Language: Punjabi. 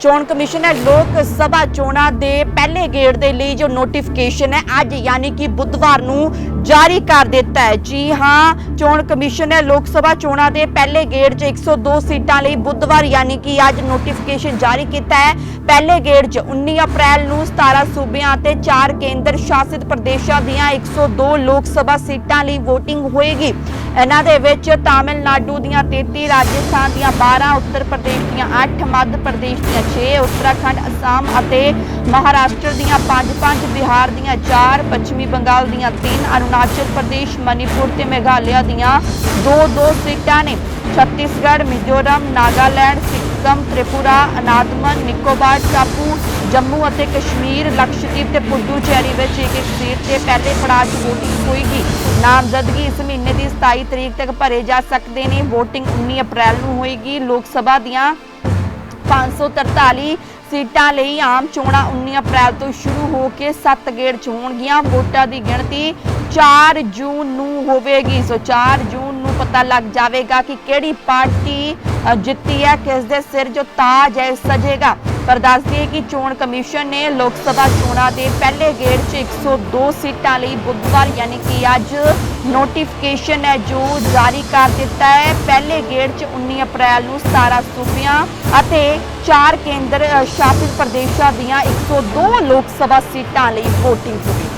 ਚੋਣ ਕਮਿਸ਼ਨ ਨੇ ਲੋਕ ਸਭਾ ਚੋਣਾਂ ਦੇ ਪਹਿਲੇ ਗੇੜ ਦੇ ਲਈ ਜੋ ਨੋਟੀਫਿਕੇਸ਼ਨ ਹੈ, ਅੱਜ ਯਾਨੀ ਕਿ ਬੁੱਧਵਾਰ ਨੂੰ ਜਾਰੀ ਕਰ ਦਿੱਤਾ ਹੈ। ਜੀ ਹਾਂ, ਚੋਣ ਕਮਿਸ਼ਨ ਨੇ ਲੋਕ ਸਭਾ ਚੋਣਾਂ ਦੇ ਪਹਿਲੇ ਗੇੜ 'ਚ 102 ਸੀਟਾਂ ਲਈ ਬੁੱਧਵਾਰ ਯਾਨੀ ਕਿ ਅੱਜ ਨੋਟੀਫਿਕੇਸ਼ਨ ਜਾਰੀ ਕੀਤਾ ਹੈ। ਪਹਿਲੇ ਗੇੜ 'ਚ 19 ਅਪ੍ਰੈਲ ਨੂੰ 17 ਸੂਬਿਆਂ ਅਤੇ 4 ਕੇਂਦਰ ਸ਼ਾਸਿਤ ਪ੍ਰਦੇਸ਼ਾਂ ਦੀਆਂ 102 ਲੋਕ ਸਭਾ ਸੀਟਾਂ ਲਈ VOTING ਹੋਏਗੀ। ਇਹਨਾਂ ਦੇ ਵਿੱਚ ਤਾਮਿਲਨਾਡੂ ਦੀਆਂ 33 ਰਾਜਸਥਾਨ ਦੀਆਂ 12 ਉੱਤਰ ਪ੍ਰਦੇਸ਼ ਦੀਆਂ 8 ਮੱਧ ਪ੍ਰਦੇਸ਼ ਦੀਆਂ 6 ਉੱਤਰਾਖੰਡ, ਅਸਾਮ ਅਤੇ ਮਹਾਰਾਸ਼ਟਰ ਦੀਆਂ 5-5 ਬਿਹਾਰ ਦੀਆਂ 4 ਪੱਛਮੀ ਬੰਗਾਲ ਦੀਆਂ 3 ਅਰੁਣਾਚਲ ਪ੍ਰਦੇਸ਼, ਮਨੀਪੁਰ ਤੇ ਮੇਘਾਲਿਆ ਦੀਆਂ 2-2 ਸੀਟਾਂ ਨੇ। ਛੱਤੀਸਗੜ੍ਹ, ਮਿਜ਼ੋਰਮ, ਨਾਗਾਲੈਂਡ, ਸਿੱਕਮ, ਤ੍ਰਿਪੁਰਾ ਅਨਾਦਮਨ ਨਿਕੋਬਾਰ ਟਾਪੂ ਜੰਮੂ ਅਤੇ ਕਸ਼ਮੀਰ, ਲਕਸ਼ਦੀਪ ਤੇ ਪੁਡੂਚੇਰੀ ਵਿੱਚ ਇੱਕ ਇੱਕ ਸੀਟ ਤੇ ਪਹਿਲੇ ਪੜਾਅ 'ਚ VOTING ਹੋਏਗੀ। ਨਾਮਜ਼ਦਗੀ ਇਸ ਮਹੀਨੇ ਦੀ 27 ਤਰੀਕ ਤੱਕ ਭਰੇ ਜਾ ਸਕਦੇ ਨੇ। VOTING 19 ਅਪ੍ਰੈਲ ਨੂੰ ਹੋਏਗੀ। ਲੋਕ ਸਭਾ ਦੀਆਂ 543 ਸੀਟਾਂ ਲਈ ਆਮ ਚੋਣਾਂ 19 ਅਪ੍ਰੈਲ ਤੋਂ ਸ਼ੁਰੂ ਹੋ ਕੇ 7 ਗੇੜ ਚ ਹੋਣਗੀਆਂ। ਵੋਟਾਂ ਦੀ ਗਿਣਤੀ 4 ਜੂਨ ਨੂੰ ਹੋਵੇਗੀ। ਸੋ 4 ਜੂਨ ਨੂੰ ਪਤਾ ਲੱਗ ਜਾਵੇਗਾ ਕਿ ਕਿਹੜੀ ਪਾਰਟੀ ਜਿੱਤੀ ਹੈ, ਕਿਸ ਦੇ ਸਿਰ ਜੋ ਤਾਜ ਹੈ ਸਜੇਗਾ। ਪਰ ਦੱਸ ਦਈਏ ਕਿ ਚੋਣ ਕਮਿਸ਼ਨ ਨੇ ਲੋਕ ਸਭਾ ਚੋਣਾਂ ਦੇ ਪਹਿਲੇ ਗੇੜ 'ਚ 102 ਸੀਟਾਂ ਲਈ ਬੁੱਧਵਾਰ ਯਾਨੀ ਕਿ ਅੱਜ ਨੋਟੀਫਿਕੇਸ਼ਨ ਹੈ ਜੋ ਜਾਰੀ ਕਰ ਦਿੱਤਾ ਹੈ। ਪਹਿਲੇ ਗੇੜ 'ਚ 19 ਅਪ੍ਰੈਲ ਨੂੰ 17 ਸੂਬਿਆਂ ਅਤੇ 4 ਕੇਂਦਰ ਸ਼ਾਸਿਤ ਪ੍ਰਦੇਸ਼ਾਂ ਦੀਆਂ 102 ਲੋਕ ਸਭਾ ਸੀਟਾਂ ਲਈ VOTING ਹੋਵੇਗੀ